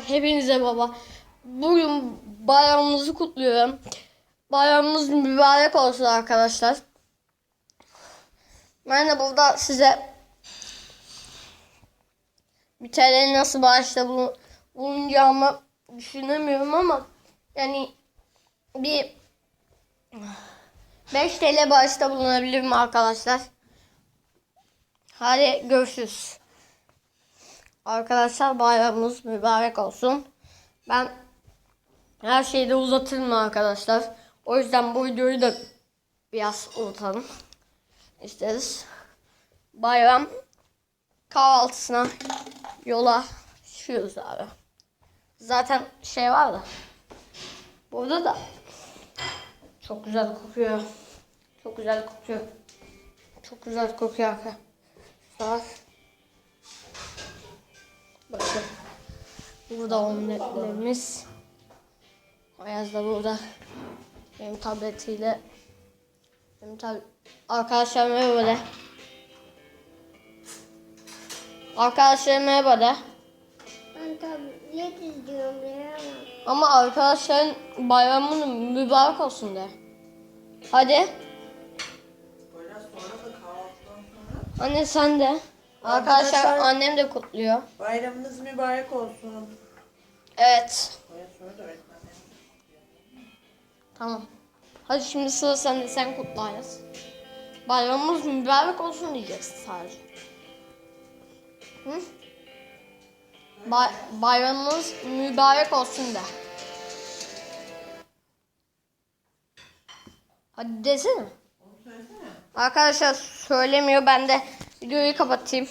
Hepinize baba. Bugün bayramımızı kutluyorum. Bayramımız mübarek olsun arkadaşlar. Ben de burada size bir TL nasıl bağışta bulun, bulunacağımı düşünemiyorum ama yani bir 5 TL bağışta bulunabilirim arkadaşlar. Hadi görüşürüz. Arkadaşlar bayramımız mübarek olsun. Ben her şeyi de uzatırım arkadaşlar. O yüzden bu videoyu da biraz uzatalım isteriz. Bayram kahvaltısına yola düşüyoruz abi. Zaten şey var da. Burada da çok güzel kokuyor. Çok güzel kokuyor. Çok güzel kokuyor arkadaşlar. Bakın. Burada omletlerimiz. Ayaz da burada. Benim tabletiyle. Benim tab Arkadaşlar merhaba de. Arkadaşlar merhaba de. Ben tablet izliyorum ya. Ama arkadaşların bayramın mübarek olsun de. Hadi. Anne sen de. Arkadaşlar Arkadaşlar- annem de kutluyor. bayramınız mübarek olsun. Evet. Tamam. Hadi şimdi sıra sende sen kutla Ayaz. Bayramımız mübarek olsun diyeceksin sadece. Hı? Bay- bayramımız mübarek olsun de. Hadi desene. Arkadaşlar söylemiyor ben de videoyu kapatayım.